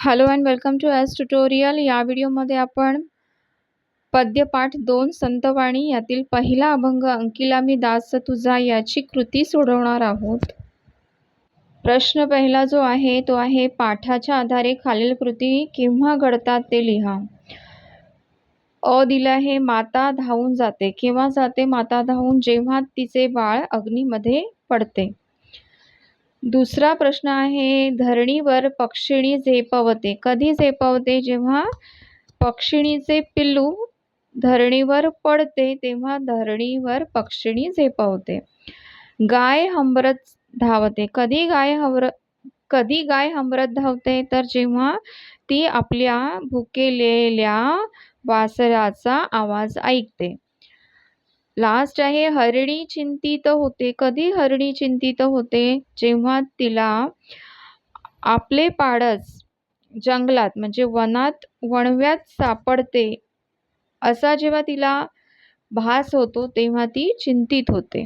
Hello and welcome to as tutorial या व्हिडिओमध्ये आपण पद्यपाठ दोन संतवाणी यातील पहिला अभंग अंकिला मी दास तुझा याची कृती सोडवणार आहोत. प्रश्न पहिला जो आहे तो आहे पाठाच्या आधारे खालील कृती केव्हा घडतात ते लिहा. अ दिलं आहे माता धावून जाते. केव्हा जाते माता धावून? जेव्हा तिचे बाळ अग्नीमध्ये पडते. दुसरा प्रश्न आहे धरणीवर पक्षिणी झेपवते. कधी झेपवते? जेव्हा पक्षिणीचे पिल्लू धरणीवर पडते तेव्हा धरणीवर पक्षिणी झेपवते. गाय हंबरत धावते. कधी गाय हवर कधी गाय हंबरत धावते? तर जेव्हा ती आपल्या भुकेलेल्या वासराचा आवाज ऐकते. लास्ट आहे हरणी चिंतित होते. कधी हरणी चिंतित होते? जेव्हा तिला आपले पाडस जंगलात म्हणजे वनात वणव्यात सापडते असा जेव्हा तिला भास होतो तेव्हा ती चिंतित होते.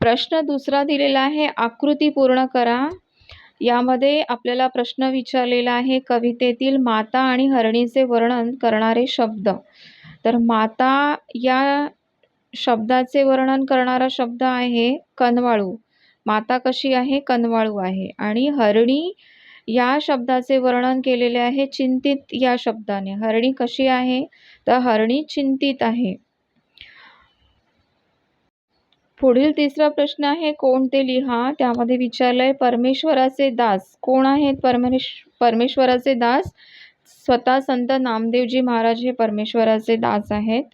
प्रश्न दुसरा दिलेला आहे आकृती पूर्ण करा. यामध्ये आपल्याला प्रश्न विचारलेला आहे कवितेतील माता आणि हरणीचे वर्णन करणारे शब्द. तर माता या शब्दाचे वर्णन करणारा शब्द आहे कनवाळू. माता कशी आहे? कनवाळू आहे. आणि हरणी या शब्दाचे वर्णन केलेले आहे चिंतित या शब्दाने. हरणी कशी आहे? तर हरणी चिंतित आहे. पुढील तिसरा प्रश्न आहे कोण ते लिहा? त्यामध्ये विचारलंय परमेश्वराचे दास. कोण आहेत परमेश परमेश्वराचे दास? स्वतः संत नामदेवजी महाराज हे परमेश्वराचे दास आहेत.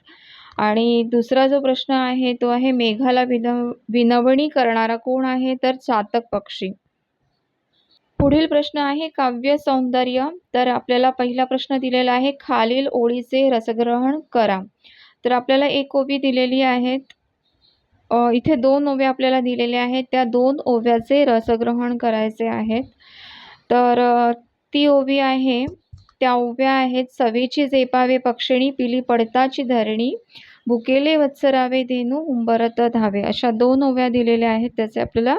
आणि दुसरा जो प्रश्न आहे तो आहे मेघाला विनव विनवणी करणारा कोण आहे? तर चातक पक्षी. पुढील प्रश्न आहे काव्य सौंदर्य. तर आपल्याला पहिला प्रश्न दिलेला आहे खालील ओळीचे रसग्रहण करा. तर आपल्याला एक ओवी दिलेली आहेत. इथे दोन ओव्या आपल्याला दिलेल्या आहेत. त्या दोन ओव्याचे रसग्रहण करायचे आहेत. तर ती ओवी आहे त्या ओव्या आहेत. सवेची जेपावे पक्षिणी पिली पडताची धरणी. भुकेले वत्सरावे धेनू उंबरत धावे. अशा दोन ओव्या दिलेल्या आहेत. त्याचे आपल्याला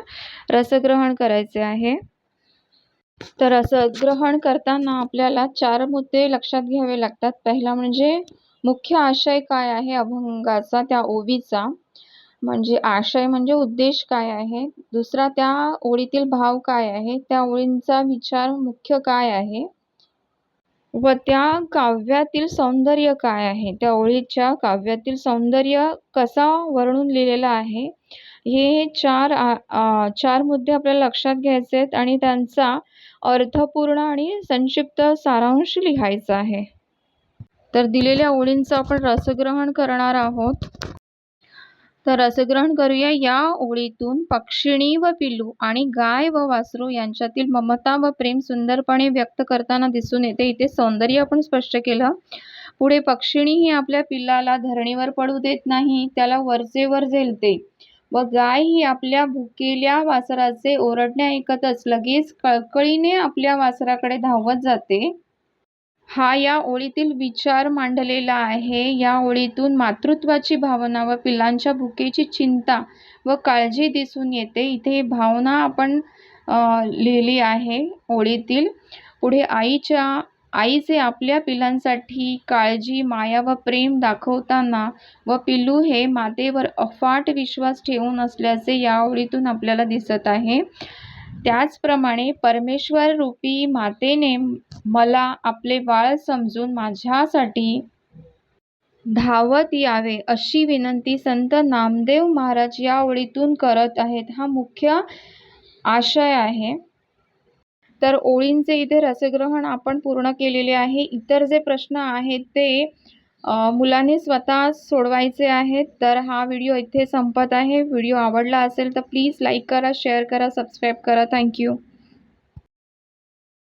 रसग्रहण करायचे आहे. तर रसग्रहण करताना आपल्याला चार मुद्दे लक्षात घ्यावे लागतात. पहिला म्हणजे मुख्य आशय काय आहे? अभंगाचा त्या ओवीचा. म्हणजे आशय म्हणजे उद्देश काय आहे? दुसरा त्या ओळीतील भाव काय आहे? त्या ओळींचा विचार मुख्य काय आहे? व त्या काव्यातील सौंदर्य काय आहे? त्या ओळीच्या काव्यातील सौंदर्य कसा वर्णून लिहिलेला आहे? हे चार चार मुद्दे आपल्याला लक्षात घ्यायचे आहेत आणि त्यांचा अर्थपूर्ण आणि संक्षिप्त सारांश लिहायचा आहे. तर दिलेल्या ओळींचं आपण रसग्रहण करणार आहोत. तर रसग्रहण करूया. या ओळीतून पक्षिणी व पिल्लू आणि गाय व वासरू यांच्यातील ममता व प्रेम सुंदरपणे व्यक्त करताना दिसून येते. इथे सौंदर्य आपण स्पष्ट केलं. पुढे पक्षिणी ही आपल्या पिल्लाला धरणीवर पडू देत नाही त्याला वरचेवर झेलते व गाय ही आपल्या भुकेल्या वासराचे ओरडणे ऐकतच लगेच कळकळीने आपल्या वासराकडे धावत जाते. हा या ओळीतील विचार मांडलेला आहे. या ओळीतून मातृत्वाची भावना व पिलांच्या भुकेची चिंता व काळजी दिसून येते. इथे भावना आपण लिहिली आहे ओळीतील. पुढे आईच्या आईचे आपल्या पिलांसाठी काळजी माया व प्रेम दाखवताना व पिल्लू हे मातेवर अफाट विश्वास ठेवून असल्याचे या ओळीतून आपल्याला दिसत आहे. त्याचप्रमाणे परमेश्वर रूपी मातेने मला आपले बाळ समजून माझ्यासाठी धावत यावे अशी विनंती संत नामदेव महाराज या ओळीतून करत आहेत. हा मुख्य आशय आहे. तर ओळींचे इथे रसग्रहण आपण पूर्ण केलेले आहे. इतर जे प्रश्न आहेत ते मुलांनी स्वतः सोडवायचे आहेत तर हा व्हिडिओ इथे संपत आहे. व्हिडिओ आवडला असेल तर प्लीज लाईक करा शेअर करा सबस्क्राईब करा. Thank you.